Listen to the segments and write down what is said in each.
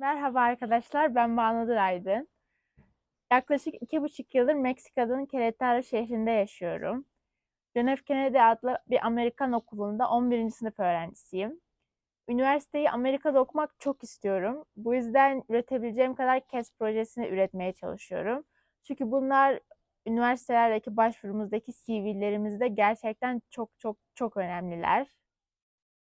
Merhaba arkadaşlar, ben Banu Aydın. Yaklaşık iki buçuk yıldır Meksika'nın Querétaro şehrinde yaşıyorum. John F. Kennedy adlı bir Amerikan okulunda 11. sınıf öğrencisiyim. Üniversiteyi Amerika'da okumak çok istiyorum. Bu yüzden üretebileceğim kadar KES projesini üretmeye çalışıyorum. Çünkü bunlar üniversitelerdeki başvurumuzdaki CV'lerimizde gerçekten çok çok çok önemliler.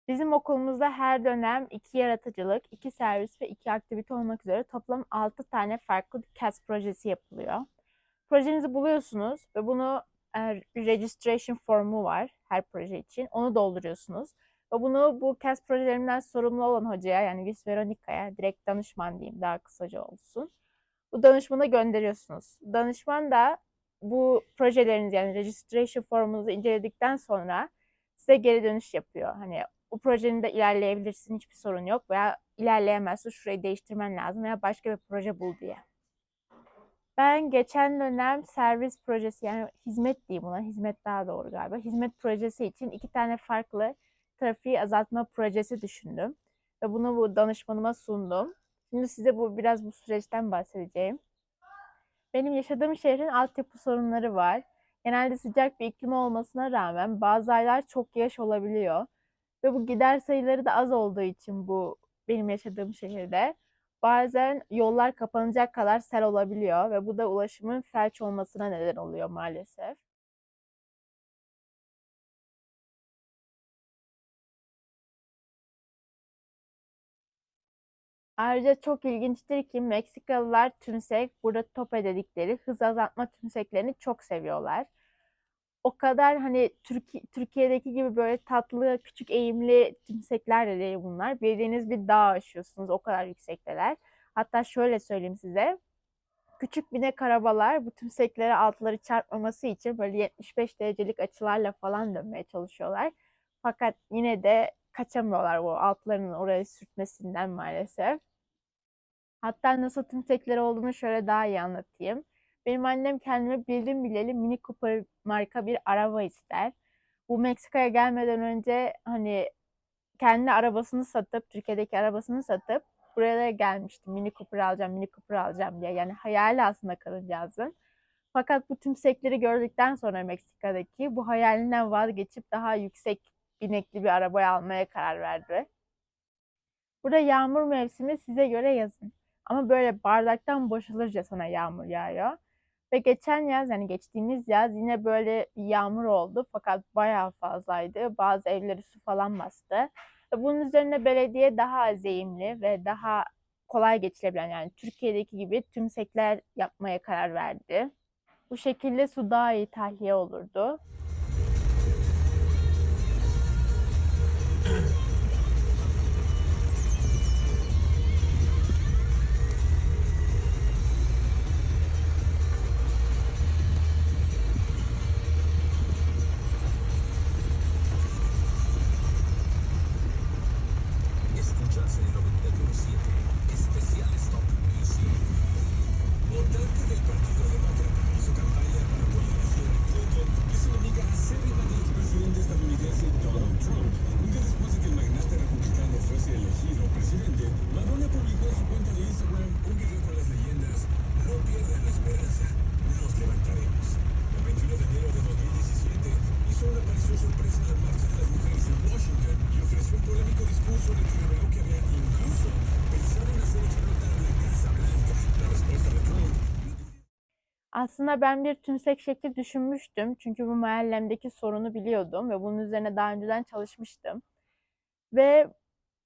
Bizim okulumuzda her dönem iki yaratıcılık, iki servis ve iki aktivite olmak üzere toplam 6 tane farklı CAS projesi yapılıyor. Projenizi buluyorsunuz ve bunu e, registration formu var her proje için. Onu dolduruyorsunuz. Ve bunu bu CAS projelerinden sorumlu olan hocaya yani Miss Veronica'ya direkt danışman diyeyim daha kısaca olsun. Bu danışmana gönderiyorsunuz. Danışman da bu projeleriniz yani registration formunuzu inceledikten sonra size geri dönüş yapıyor. Hani bu projenin de ilerleyebilirsin hiçbir sorun yok veya ilerleyemezsin şurayı değiştirmen lazım veya başka bir proje bul diye. Ben geçen dönem servis projesi yani hizmet diyeyim buna hizmet daha doğru galiba hizmet projesi için iki tane farklı trafiği azaltma projesi düşündüm ve bunu bu danışmanıma sundum. Şimdi size bu biraz bu süreçten bahsedeceğim. Benim yaşadığım şehrin altyapı sorunları var. Genelde sıcak bir iklim olmasına rağmen bazı aylar çok yağış olabiliyor. Ve bu gider sayıları da az olduğu için bu benim yaşadığım şehirde bazen yollar kapanacak kadar sel olabiliyor ve bu da ulaşımın felç olmasına neden oluyor maalesef. Ayrıca çok ilginçtir ki Meksikalılar tümsek, burada tope dedikleri hız azaltma tümseklerini çok seviyorlar. O kadar hani Türkiye, Türkiye'deki gibi böyle tatlı, küçük eğimli tümsekler de değil bunlar. Bildiğiniz bir dağ aşıyorsunuz. O kadar yüksekteler. Hatta şöyle söyleyeyim size. Küçük binek arabalar bu tümseklere altları çarpmaması için böyle 75 derecelik açılarla falan dönmeye çalışıyorlar. Fakat yine de kaçamıyorlar bu altlarının oraya sürtmesinden maalesef. Hatta nasıl tümsekleri olduğunu şöyle daha iyi anlatayım. Benim annem kendime bildim bileli Mini Cooper marka bir araba ister. Bu Meksika'ya gelmeden önce hani kendi arabasını satıp, Türkiye'deki arabasını satıp buraya gelmiştim. Mini Cooper alacağım, Mini Cooper alacağım diye. Yani hayali aslında kadıncağızın. Fakat bu tümsekleri gördükten sonra Meksika'daki bu hayalinden vazgeçip daha yüksek binekli bir arabayı almaya karar verdi. Burada yağmur mevsimi size göre yazın. Ama böyle bardaktan boşalırcasına yağmur yağıyor. Ve geçen yaz yani geçtiğimiz yaz yine böyle yağmur oldu fakat bayağı fazlaydı. Bazı evleri su falan bastı. Ve bunun üzerine belediye daha az eğimli ve daha kolay geçilebilen yani Türkiye'deki gibi tümsekler yapmaya karar verdi. Bu şekilde su daha iyi tahliye olurdu. Aslında ben bir tümsek şekli düşünmüştüm. Çünkü bu mahallemdeki sorunu biliyordum ve bunun üzerine daha önceden çalışmıştım. Ve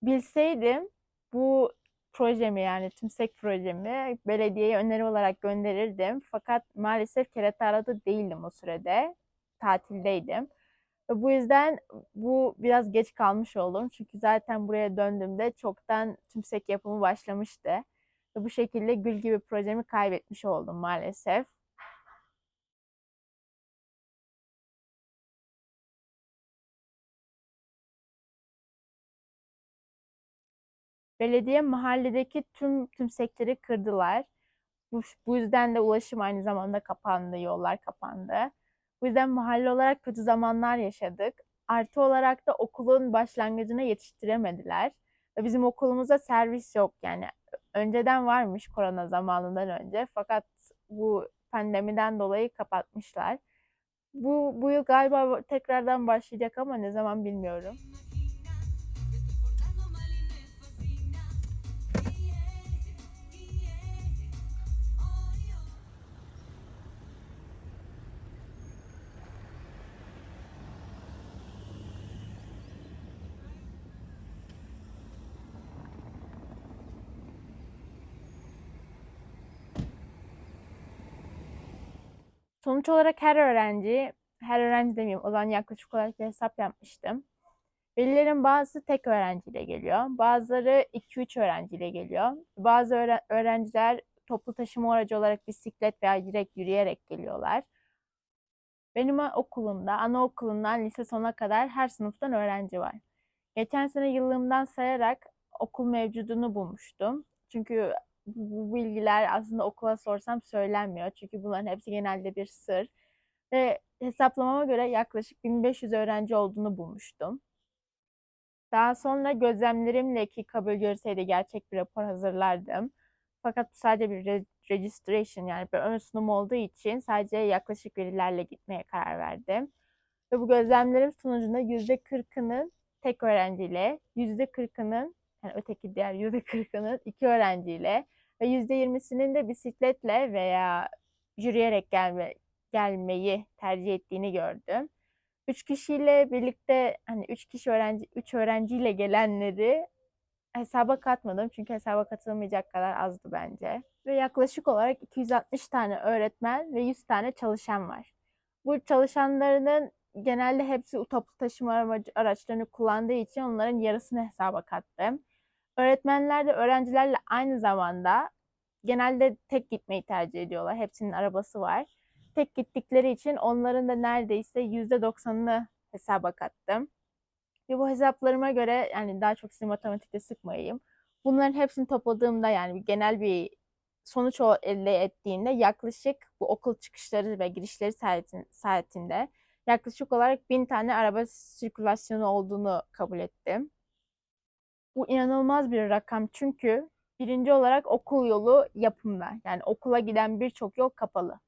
bilseydim bu projemi yani tümsek projemi belediyeye öneri olarak gönderirdim. Fakat maalesef Keretara'da değildim o sürede. Tatildeydim. Ve bu yüzden bu biraz geç kalmış oldum. Çünkü zaten buraya döndüğümde çoktan tümsek yapımı başlamıştı. Ve bu şekilde gül gibi projemi kaybetmiş oldum maalesef. Belediye mahalledeki tüm tümsekleri kırdılar. Bu, bu yüzden de ulaşım aynı zamanda kapandı, yollar kapandı. Bu yüzden mahalle olarak kötü zamanlar yaşadık. Artı olarak da okulun başlangıcına yetiştiremediler. Ve bizim okulumuzda servis yok yani önceden varmış korona zamanından önce fakat bu pandemiden dolayı kapatmışlar. Bu, bu yıl galiba tekrardan başlayacak ama ne zaman bilmiyorum. Sonuç olarak her öğrenci, her öğrenci demeyeyim, o zaman yaklaşık olarak bir hesap yapmıştım. Velilerin bazısı tek öğrenciyle geliyor, bazıları 2-3 öğrenciyle geliyor. Bazı öğre- öğrenciler toplu taşıma aracı olarak bisiklet veya direkt yürüyerek geliyorlar. Benim okulumda, anaokulundan lise sona kadar her sınıftan öğrenci var. Geçen sene yıllığımdan sayarak okul mevcudunu bulmuştum. Çünkü bu bilgiler aslında okula sorsam söylenmiyor. Çünkü bunların hepsi genelde bir sır. Ve hesaplamama göre yaklaşık 1500 öğrenci olduğunu bulmuştum. Daha sonra gözlemlerimle ki kabul görseydi gerçek bir rapor hazırlardım. Fakat sadece bir re- registration yani bir ön sunum olduğu için sadece yaklaşık verilerle gitmeye karar verdim. Ve bu gözlemlerim sonucunda %40'ının tek öğrenciyle, %40'ının yani öteki diğer %40'ının iki öğrenciyle ve %20'sinin de bisikletle veya yürüyerek gelme, gelmeyi tercih ettiğini gördüm. Üç kişiyle birlikte hani üç kişi öğrenci, üç öğrenciyle gelenleri hesaba katmadım çünkü hesaba katılmayacak kadar azdı bence. Ve yaklaşık olarak 260 tane öğretmen ve 100 tane çalışan var. Bu çalışanlarının genelde hepsi toplu taşıma araçlarını kullandığı için onların yarısını hesaba kattım. Öğretmenler de öğrencilerle aynı zamanda genelde tek gitmeyi tercih ediyorlar. Hepsinin arabası var. Tek gittikleri için onların da neredeyse %90'ını hesaba kattım. Ve bu hesaplarıma göre yani daha çok sizi matematikte sıkmayayım. Bunların hepsini topladığımda yani genel bir sonuç elde ettiğimde yaklaşık bu okul çıkışları ve girişleri saatin, saatinde yaklaşık olarak bin tane araba sirkülasyonu olduğunu kabul ettim. Bu inanılmaz bir rakam çünkü birinci olarak okul yolu yapımda. Yani okula giden birçok yol kapalı.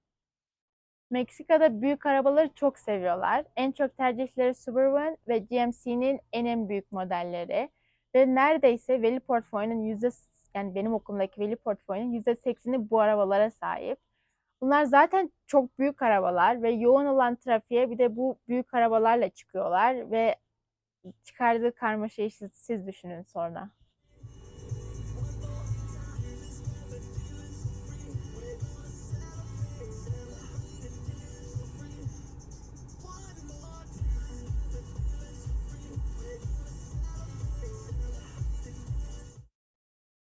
Meksika'da büyük arabaları çok seviyorlar. En çok tercihleri Suburban ve GMC'nin en en büyük modelleri. Ve neredeyse veli portföyünün yüzde yani benim okulumdaki veli portföyünün yüzde sekseni bu arabalara sahip. Bunlar zaten çok büyük arabalar ve yoğun olan trafiğe bir de bu büyük arabalarla çıkıyorlar ve çıkardığı karmaşayı siz, siz düşünün sonra.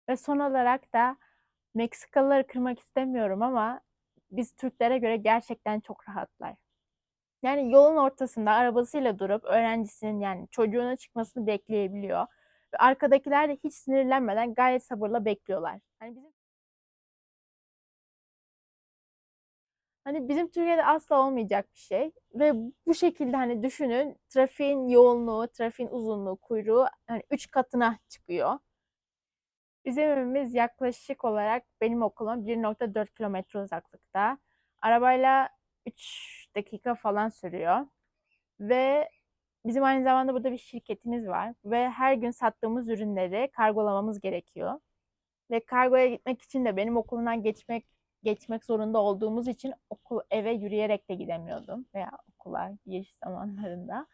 Ve son olarak da Meksikalıları kırmak istemiyorum ama biz Türklere göre gerçekten çok rahatlar. Yani yolun ortasında arabasıyla durup öğrencisinin yani çocuğuna çıkmasını bekleyebiliyor. Ve arkadakiler de hiç sinirlenmeden gayet sabırla bekliyorlar. Hani bizim Hani bizim Türkiye'de asla olmayacak bir şey ve bu şekilde hani düşünün trafiğin yoğunluğu, trafiğin uzunluğu, kuyruğu hani 3 katına çıkıyor. Bizim evimiz yaklaşık olarak benim okulum 1.4 kilometre uzaklıkta. Arabayla 3 dakika falan sürüyor. Ve bizim aynı zamanda burada bir şirketimiz var. Ve her gün sattığımız ürünleri kargolamamız gerekiyor. Ve kargoya gitmek için de benim okulumdan geçmek geçmek zorunda olduğumuz için okul eve yürüyerek de gidemiyordum veya okula giriş zamanlarında.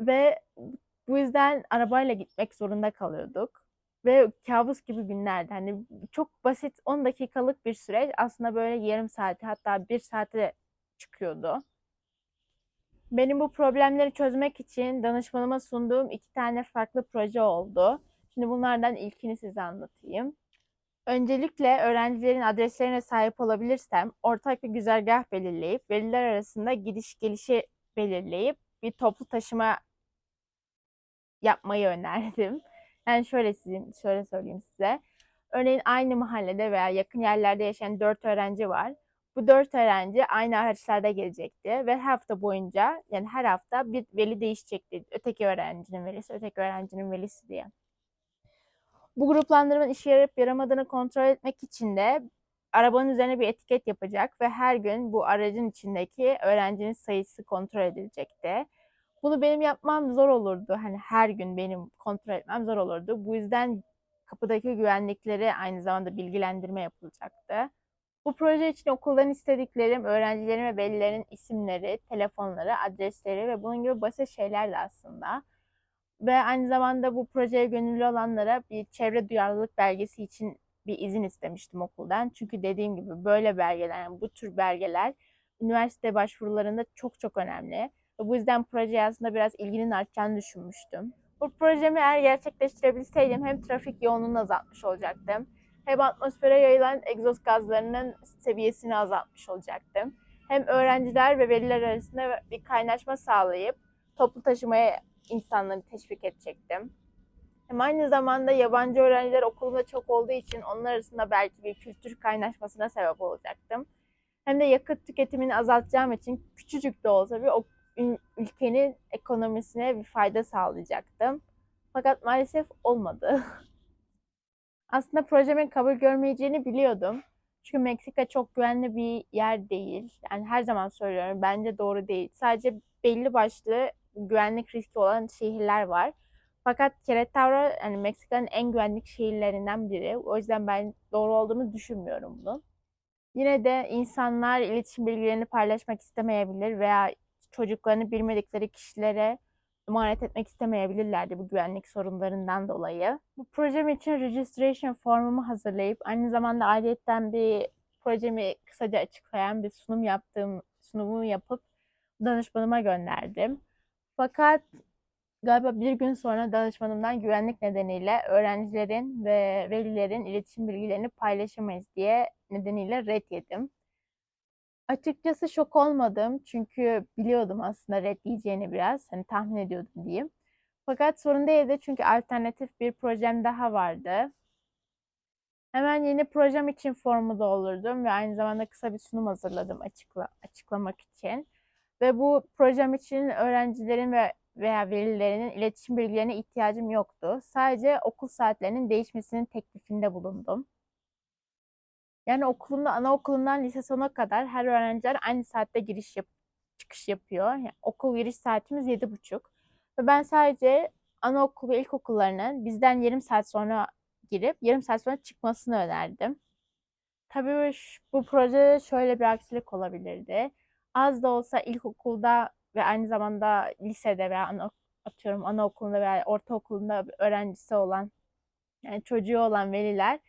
Ve bu yüzden arabayla gitmek zorunda kalıyorduk. Ve kabus gibi günlerdi. Hani çok basit 10 dakikalık bir süreç aslında böyle yarım saate hatta bir saate çıkıyordu. Benim bu problemleri çözmek için danışmanıma sunduğum iki tane farklı proje oldu. Şimdi bunlardan ilkini size anlatayım. Öncelikle öğrencilerin adreslerine sahip olabilirsem ortak bir güzergah belirleyip veliler arasında gidiş gelişi belirleyip bir toplu taşıma yapmayı önerdim. Yani şöyle sizin, şöyle söyleyeyim size. Örneğin aynı mahallede veya yakın yerlerde yaşayan dört öğrenci var. Bu dört öğrenci aynı araçlarda gelecekti ve hafta boyunca yani her hafta bir veli değişecekti. Öteki öğrencinin velisi, öteki öğrencinin velisi diye. Bu gruplandırmanın işe yarayıp yaramadığını kontrol etmek için de arabanın üzerine bir etiket yapacak ve her gün bu aracın içindeki öğrencinin sayısı kontrol edilecekti. Bunu benim yapmam zor olurdu. Hani her gün benim kontrol etmem zor olurdu. Bu yüzden kapıdaki güvenlikleri aynı zamanda bilgilendirme yapılacaktı. Bu proje için okuldan istediklerim öğrencilerin ve velilerin isimleri, telefonları, adresleri ve bunun gibi basit şeylerdi aslında. Ve aynı zamanda bu projeye gönüllü olanlara bir çevre duyarlılık belgesi için bir izin istemiştim okuldan. Çünkü dediğim gibi böyle belgeler, yani bu tür belgeler üniversite başvurularında çok çok önemli. Ve bu yüzden projeye aslında biraz ilginin artacağını düşünmüştüm. Bu projemi eğer gerçekleştirebilseydim hem trafik yoğunluğunu azaltmış olacaktım. Hem atmosfere yayılan egzoz gazlarının seviyesini azaltmış olacaktım. Hem öğrenciler ve veliler arasında bir kaynaşma sağlayıp toplu taşımaya insanları teşvik edecektim. Hem aynı zamanda yabancı öğrenciler okulumda çok olduğu için onlar arasında belki bir kültür kaynaşmasına sebep olacaktım. Hem de yakıt tüketimini azaltacağım için küçücük de olsa bir ülkenin ekonomisine bir fayda sağlayacaktım. Fakat maalesef olmadı. Aslında projemin kabul görmeyeceğini biliyordum. Çünkü Meksika çok güvenli bir yer değil. Yani her zaman söylüyorum bence doğru değil. Sadece belli başlı güvenlik riski olan şehirler var. Fakat Querétaro yani Meksika'nın en güvenlik şehirlerinden biri. O yüzden ben doğru olduğunu düşünmüyorum bunun. Yine de insanlar iletişim bilgilerini paylaşmak istemeyebilir veya çocuklarını bilmedikleri kişilere emanet etmek istemeyebilirlerdi bu güvenlik sorunlarından dolayı. Bu projem için registration formumu hazırlayıp aynı zamanda ayrıyetten bir projemi kısaca açıklayan bir sunum yaptığım sunumu yapıp danışmanıma gönderdim. Fakat galiba bir gün sonra danışmanımdan güvenlik nedeniyle öğrencilerin ve velilerin iletişim bilgilerini paylaşamayız diye nedeniyle red yedim. Açıkçası şok olmadım çünkü biliyordum aslında red diyeceğini biraz. Hani tahmin ediyordum diyeyim. Fakat sorun değildi çünkü alternatif bir projem daha vardı. Hemen yeni projem için formu doldurdum ve aynı zamanda kısa bir sunum hazırladım açıkla, açıklamak için. Ve bu projem için öğrencilerin ve veya velilerinin iletişim bilgilerine ihtiyacım yoktu. Sadece okul saatlerinin değişmesinin teklifinde bulundum. Yani okulumda anaokulundan lise sona kadar her öğrenciler aynı saatte giriş yap çıkış yapıyor. Yani okul giriş saatimiz yedi buçuk. Ve ben sadece anaokul ve ilkokullarının bizden yarım saat sonra girip yarım saat sonra çıkmasını önerdim. Tabii bu projede şöyle bir aksilik olabilirdi. Az da olsa ilkokulda ve aynı zamanda lisede veya ana, atıyorum anaokulunda veya ortaokulunda öğrencisi olan yani çocuğu olan veliler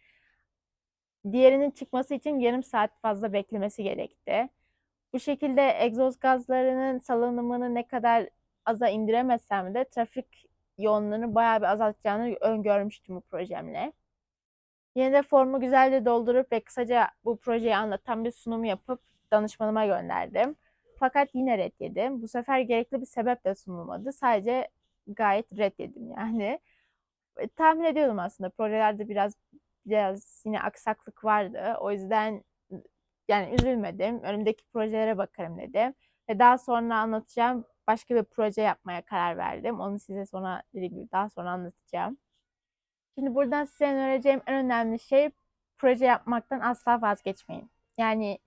diğerinin çıkması için yarım saat fazla beklemesi gerekti. Bu şekilde egzoz gazlarının salınımını ne kadar aza indiremesem de trafik yoğunluğunu bayağı bir azaltacağını öngörmüştüm bu projemle. Yine de formu güzelce doldurup ve kısaca bu projeyi anlatan bir sunum yapıp danışmanıma gönderdim. Fakat yine red yedim. Bu sefer gerekli bir sebep de sunulmadı. Sadece gayet red yedim yani. E, tahmin ediyordum aslında projelerde biraz biraz yine aksaklık vardı. O yüzden yani üzülmedim. Önümdeki projelere bakarım dedim. Ve daha sonra anlatacağım başka bir proje yapmaya karar verdim. Onu size sonra dediğim gibi daha sonra anlatacağım. Şimdi buradan size önereceğim en önemli şey proje yapmaktan asla vazgeçmeyin. Yani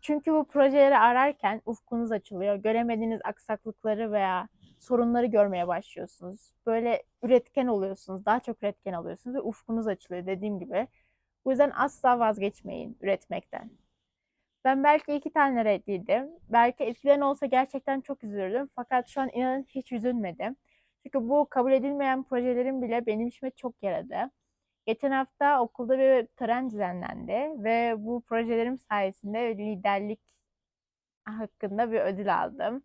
çünkü bu projeleri ararken ufkunuz açılıyor. Göremediğiniz aksaklıkları veya sorunları görmeye başlıyorsunuz. Böyle üretken oluyorsunuz. Daha çok üretken oluyorsunuz ve ufkunuz açılıyor dediğim gibi. Bu yüzden asla vazgeçmeyin üretmekten. Ben belki iki tane reddiydim. Belki eskiden olsa gerçekten çok üzülürdüm. Fakat şu an inanın hiç üzülmedim. Çünkü bu kabul edilmeyen projelerin bile benim işime çok yaradı. Geçen hafta okulda bir tören düzenlendi ve bu projelerim sayesinde liderlik hakkında bir ödül aldım.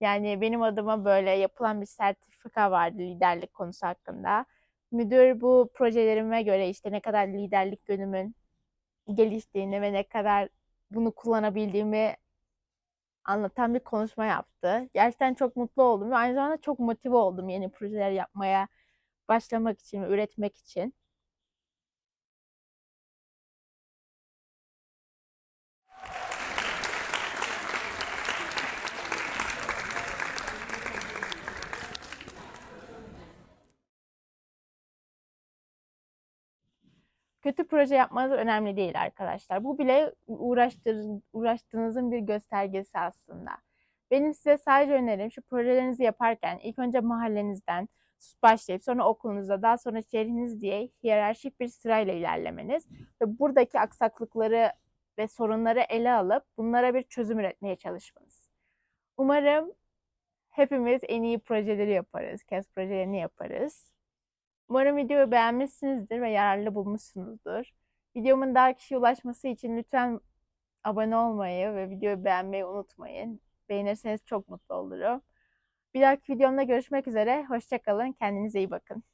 Yani benim adıma böyle yapılan bir sertifika vardı liderlik konusu hakkında. Müdür bu projelerime göre işte ne kadar liderlik yönümün geliştiğini ve ne kadar bunu kullanabildiğimi anlatan bir konuşma yaptı. Gerçekten çok mutlu oldum ve aynı zamanda çok motive oldum yeni projeler yapmaya başlamak için üretmek için. Kötü proje yapmanız önemli değil arkadaşlar. Bu bile uğraştığınızın bir göstergesi aslında. Benim size sadece önerim şu projelerinizi yaparken ilk önce mahallenizden başlayıp sonra okulunuzda daha sonra şehriniz diye hiyerarşik bir sırayla ilerlemeniz ve buradaki aksaklıkları ve sorunları ele alıp bunlara bir çözüm üretmeye çalışmanız. Umarım hepimiz en iyi projeleri yaparız, KES projelerini yaparız. Umarım videoyu beğenmişsinizdir ve yararlı bulmuşsunuzdur. Videomun daha kişiye ulaşması için lütfen abone olmayı ve videoyu beğenmeyi unutmayın. Beğenirseniz çok mutlu olurum. Bir dahaki videomda görüşmek üzere. Hoşçakalın. Kendinize iyi bakın.